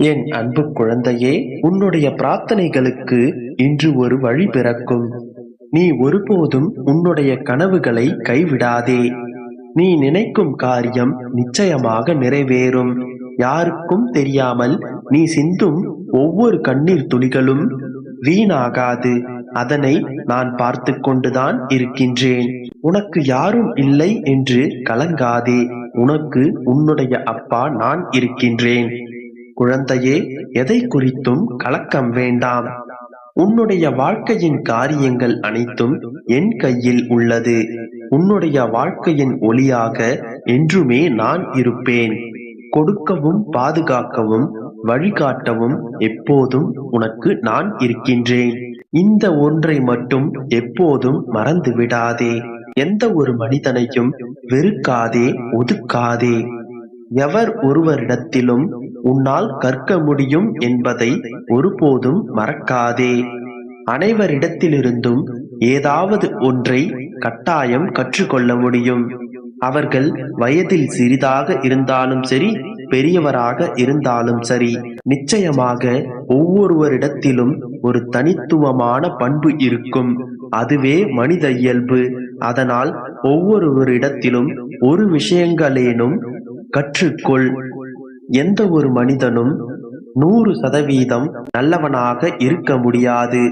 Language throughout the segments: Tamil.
என் அன்பு குழந்தையே உன்னுடைய பிரார்த்தனைகளுக்கு இன்று ஒரு வழி பிறக்கும். நீ ஒருபோதும் உன்னுடைய கனவுகளை கைவிடாதே. நீ நினைக்கும் காரியம் நிச்சயமாக நிறைவேறும். யாருக்கும் தெரியாமல் நீ சிந்தும் ஒவ்வொரு கண்ணீர் துளிகளும் வீணாகாது. அதனை நான் பார்த்து கொண்டுதான் இருக்கின்றேன். உனக்கு யாரும் இல்லை என்று கலங்காதே. உனக்கு உன்னுடைய அப்பா நான் இருக்கின்றேன். குழந்தையே எதை குறித்தும் கலக்கம் வேண்டாம். உன்னுடைய வாழ்க்கையின் காரியங்கள் அனைத்தும் என் கையில் உள்ளது. உன்னுடைய வாழ்க்கையின் ஒளியாக என்றுமே நான் இருப்பேன். கொடுக்கவும் பாதுகாக்கவும் வழிகாட்டவும் எப்போதும் உனக்கு நான் இருக்கின்றேன். இந்த ஒன்றை மட்டும் எப்போதும் மறந்து விடாதே. எந்த ஒரு மனிதனையும் வெறுக்காதே ஒதுக்காதே. எவர் ஒருவரிடத்திலும் உன்னால் கற்க முடியும் என்பதை ஒருபோதும் மறக்காதே. அனைவரிடத்திலிருந்தும் ஏதாவது ஒன்றை கட்டாயம் கற்றுக்கொள்ள முடியும். அவர்கள் வயதில் சிறிதாக இருந்தாலும் சரி பெரியவராக இருந்தாலும் சரி நிச்சயமாக ஒவ்வொருவரிடத்திலும் ஒரு தனித்துவமான பண்பு இருக்கும். அதுவே மனித இயல்பு. அதனால் ஒவ்வொருவரிடத்திலும் ஒரு விஷயங்களேனும் கற்றுக்கொள். எந்த ஒரு மனிதனும் நூறு சதவீதம் நல்லவனாக இருக்க முடியாது.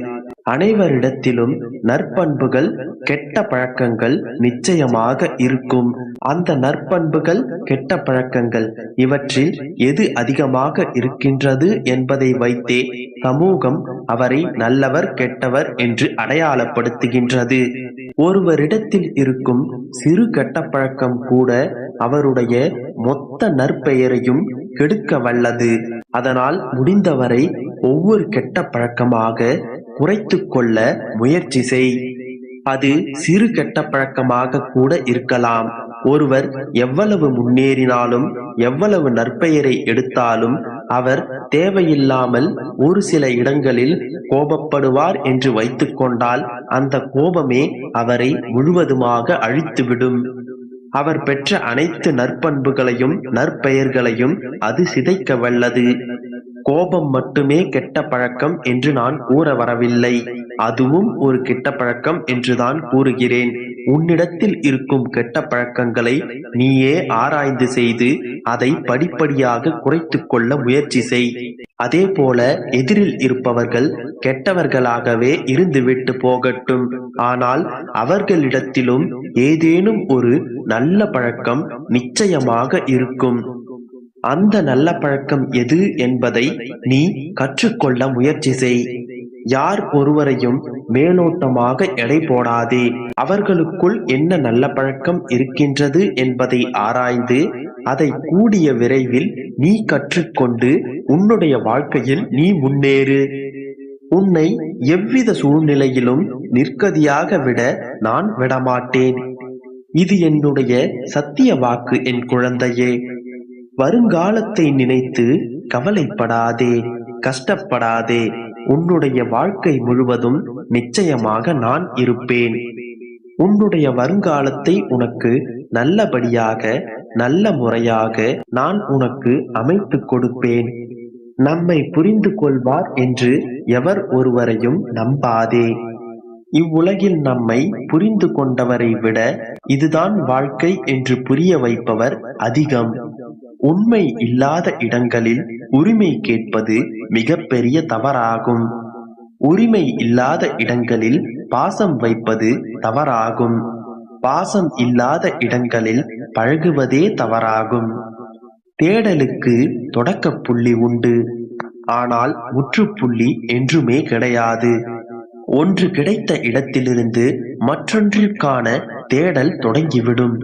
அனைவரிடத்திலும் நற்பண்புகள் கெட்ட பழக்கங்கள் நிச்சயமாக இருக்கும். அந்த நற்பண்புகள் கெட்ட பழக்கங்கள் இவற்றில் எது அதிகமாக இருக்கின்றது என்பதை வைத்தே சமூகம் அவரை நல்லவர் கெட்டவர் என்று அடையாளப்படுத்துகின்றது. ஒருவரிடத்தில் இருக்கும் சிறு கெட்ட பழக்கம் கூட அவருடைய மொத்த நற்பெயரையும் கெடுக்க வல்லது. அதனால் முடிந்தவரை ஒவ்வொரு கெட்ட பழக்கமாக குறைத்து கொள்ள முயற்சி செய். அது சிறு கெட்ட பழக்கமாக கூட இருக்கலாம். ஒருவர் எவ்வளவு முன்னேறினாலும் எவ்வளவு நற்பெயரை எடுத்தாலும் அவர் தேவையில்லாமல் ஒரு சில இடங்களில் கோபப்படுவார் என்று வைத்துக்கொண்டால் அந்த கோபமே அவரை முழுவதுமாக அழித்துவிடும். அவர் பெற்ற அனைத்து நற்பண்புகளையும் நற்பெயர்களையும் அது சிதைக்க வல்லது. கோபம் மட்டுமே கெட்ட பழக்கம் என்று நான் கூற வரவில்லை. அதுவும் ஒரு கெட்ட பழக்கம் என்றுதான் கூறுகிறேன். உன்னிடத்தில் இருக்கும் கெட்ட பழக்கங்களை நீயே ஆராய்ந்து செய்து அதை படிப்படியாக குறைத்து கொள்ள முயற்சி செய். அதே போல எதிரில் இருப்பவர்கள் கெட்டவர்களாகவே இருந்துவிட்டு போகட்டும். ஆனால் அவர்களிடத்திலும் ஏதேனும் ஒரு நல்ல பழக்கம் நிச்சயமாக இருக்கும். அந்த நல்ல பழக்கம் எது என்பதை நீ கற்றுக்கொள்ள முயற்சி செய். யார் ஒருவரையும் மேலோட்டமாக எடை போடாதே. அவர்களுக்குள் என்ன நல்ல பழக்கம் இருக்கின்றது என்பதை ஆராய்ந்து அதை கூடிய விரைவில் நீ கற்றுக்கொண்டு உன்னுடைய வாழ்க்கையில் நீ முன்னேறு. உன்னை எவ்வித சூழ்நிலையிலும் நிற்கதியாக விட நான் விடமாட்டேன். இது என்னுடைய சத்திய வாக்கு என் குழந்தையே. வருங்காலத்தை நினைத்து கவலைப்படாதே கஷ்டப்படாதே. உன்னுடைய வாழ்க்கை முழுவதும் நிச்சயமாக நான் இருப்பேன். உன்னுடைய வருங்காலத்தை உனக்கு நல்லபடியாக நல்ல முறையாக நான் உனக்கு அமைத்து கொடுப்பேன். நம்மை புரிந்து கொள்வார் என்று எவர் ஒருவரையும் நம்பாதே. இவ்வுலகில் நம்மை புரிந்து கொண்டவரை விட இதுதான் வாழ்க்கை என்று புரிய வைப்பவர் அதிகம். உண்மை இல்லாத இடங்களில் உரிமை கேட்பது மிகப்பெரிய தவறாகும். உரிமை இல்லாத இடங்களில் பாசம் வைப்பது தவறாகும். பாசம் இல்லாத இடங்களில் பழகுவதே தவறாகும். தேடலுக்கு தொடக்க புள்ளி உண்டு. ஆனால் முற்றுப்புள்ளி என்றுமே கிடையாது. ஒன்று கிடைத்த இடத்திலிருந்து மற்றொன்றிற்கான தேடல் தொடங்கிவிடும்.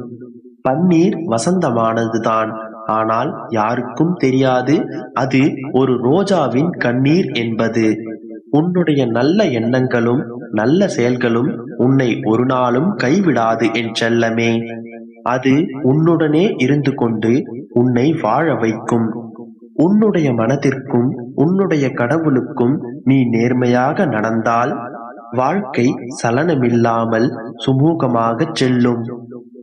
பன்னீர் வசந்தமானதுதான். ஆனால் யாருக்கும் தெரியாது. அது ஒரு ரோஜாவின் கண்ணீர் என்பது. உன்னுடைய நல்ல எண்ணங்களும் நல்ல செயல்களும் உன்னை ஒரு நாளும் கைவிடாது என் செல்லமே. அது உன்னுடனே இருந்து கொண்டு உன்னை வாழ வைக்கும். உன்னுடைய மனதிற்கும் உன்னுடைய கடவுளுக்கும் நீ நேர்மையாக நடந்தால் வாழ்க்கை சலனமில்லாமல் சுமூகமாக செல்லும்.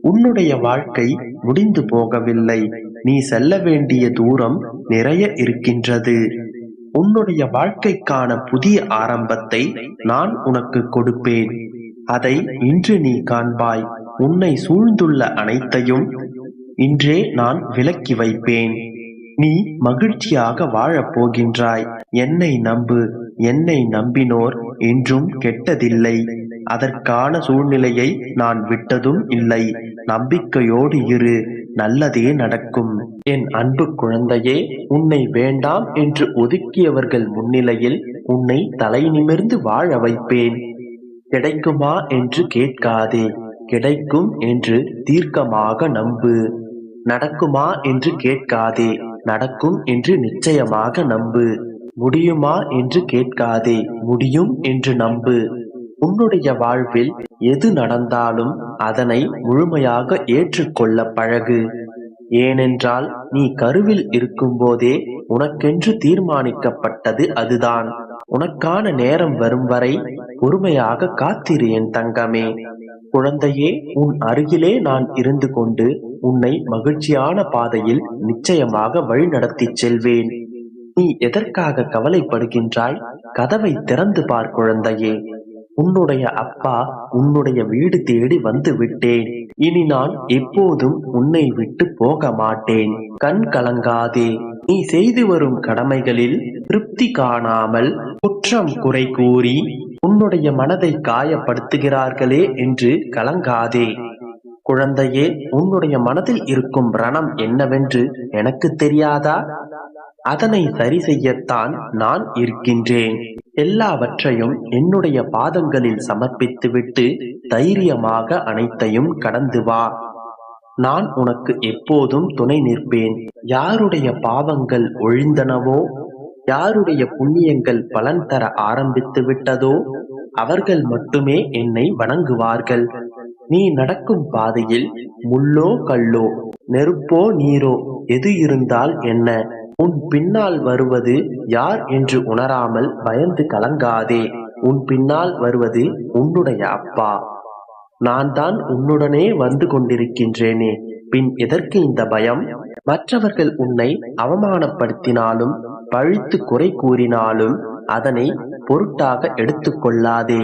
உன்னுடைய வாழ்க்கை முடிந்து போகவில்லை. நீ செல்ல வேண்டிய தூரம் நிறைய இருக்கின்றது. உன்னுடைய வாழ்க்கைக்கான புதிய ஆரம்பத்தை நான் உனக்கு கொடுப்பேன். அதை இன்று நீ காண்பாய். உன்னை சூழ்ந்துள்ள அனைத்தையும் இன்றே நான் விலக்கி வைப்பேன். நீ மகிழ்ச்சியாக வாழப் போகின்றாய். என்னை நம்பு என்னை நம்பினோர் என்றும் கெட்டதில்லை. அதற்கான சூழ்நிலையை நான் விட்டதும் இல்லை. நம்பிக்கையோடு இரு நல்லதே நடக்கும். என் அன்பு குழந்தையே உன்னை வேண்டாம் என்று ஒதுக்கியவர்கள் முன்னிலையில் உன்னை தலை நிமிர்ந்து வாழ வைப்பேன். கிடைக்குமா என்று கேட்காதே கிடைக்கும் என்று தீர்க்கமாக நம்பு. நடக்குமா என்று கேட்காதே நடக்கும் என்று நிச்சயமாக நம்பு. முடியுமா என்று கேட்காதே முடியும் என்று நம்பு. உன்னுடைய வாழ்வில் எது நடந்தாலும் அதனை முழுமையாக ஏற்றுக்கொள்ள பழகு. ஏனென்றால் நீ கருவில் இருக்கும்போதே உனக்கென்று தீர்மானிக்கப்பட்டது அதுதான். உனக்கான நேரம் வரும் வரை பொறுமையாக காத்திரு என் தங்கமே. குழந்தையே உன் அருகிலே நான் இருந்து கொண்டு உன்னை மகிழ்ச்சியான பாதையில் நிச்சயமாக வழிநடத்திச் செல்வேன். நீ எதற்காக கவலைப்படுகின்றாய்? கதவை திறந்து பார் குழந்தையே. உன்னுடைய அப்பா உன்னுடைய வீடு தேடி வந்து விட்டேன். இனி நான் எப்போதும் உன்னை விட்டு போக மாட்டேன். கண் கலங்காதே. நீ செய்து வரும் கடமைகளில் திருப்தி காணாமல் குற்றம் குறை கூறி உன்னுடைய மனதை காயப்படுத்துகிறார்களே என்று கலங்காதே. குழந்தையே உன்னுடைய மனதில் இருக்கும் ரணம் என்னவென்று எனக்கு தெரியாதா? அதனை சரி செய்யத்தான் நான் இருக்கின்றேன். எல்லாவற்றையும் என்னுடைய பாதங்களில் சமர்ப்பித்துவிட்டு தைரியமாக அனைத்தையும் கடந்து வா. நான் உனக்கு எப்போதும் துணை நிற்பேன். யாருடைய பாவங்கள் ஒழிந்தனவோ யாருடைய புண்ணியங்கள் பலன் தர ஆரம்பித்து விட்டதோ அவர்கள் மட்டுமே என்னை வணங்குவார்கள். நீ நடக்கும் பாதையில் முள்ளோ கல்லோ நெருப்போ நீரோ எது இருந்தால் என்ன? உன் பின்னால் வருவது யார் என்று உணராமல் பயந்து கலங்காதே. உன் பின்னால் வருவது உன்னுடைய அப்பா. நான் தான் உன்னுடனே வந்து கொண்டிருக்கின்றேனே. பின் எதற்கு இந்த பயம்? மற்றவர்கள் உன்னை அவமானப்படுத்தினாலும் பழித்து குறை கூறினாலும் அதனை பொருட்டாக எடுத்துக்கொள்ளாதே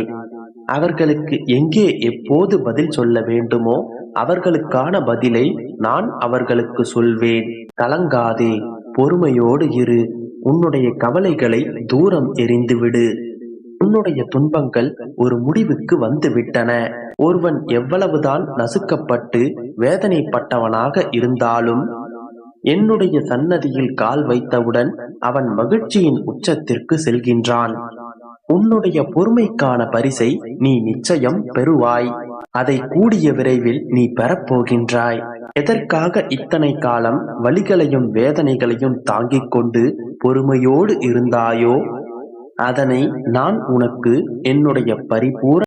அவர்களுக்கு எங்கே எப்போது பதில் சொல்ல வேண்டுமோ அவர்களுக்கான பதிலை நான் அவர்களுக்கு சொல்வேன். கலங்காதே. பொறுமையோடு இரு. உன்னுடைய கவலைகளை தூரம் எறிந்துவிடு. உன்னுடைய துன்பங்கள் ஒரு முடிவுக்கு வந்து விட்டன ஒருவன் எவ்வளவுதான் நசுக்கப்பட்டு வேதனைப்பட்டவனாக இருந்தாலும் என்னுடைய சன்னதியில் கால் வைத்தவுடன் அவன் மகிழ்ச்சியின் உச்சத்திற்கு செல்கின்றான். உன்னுடைய பொறுமைக்கான பரிசை நீ நிச்சயம் பெறுவாய். அதை கூடிய விரைவில் நீ பெறப்போகின்றாய். எதற்காக இத்தனை காலம் வழிகளையும் வேதனைகளையும் தாங்கிக் கொண்டு பொறுமையோடு இருந்தாயோ அதனை நான் உனக்கு என்னுடைய பரிபூர்ண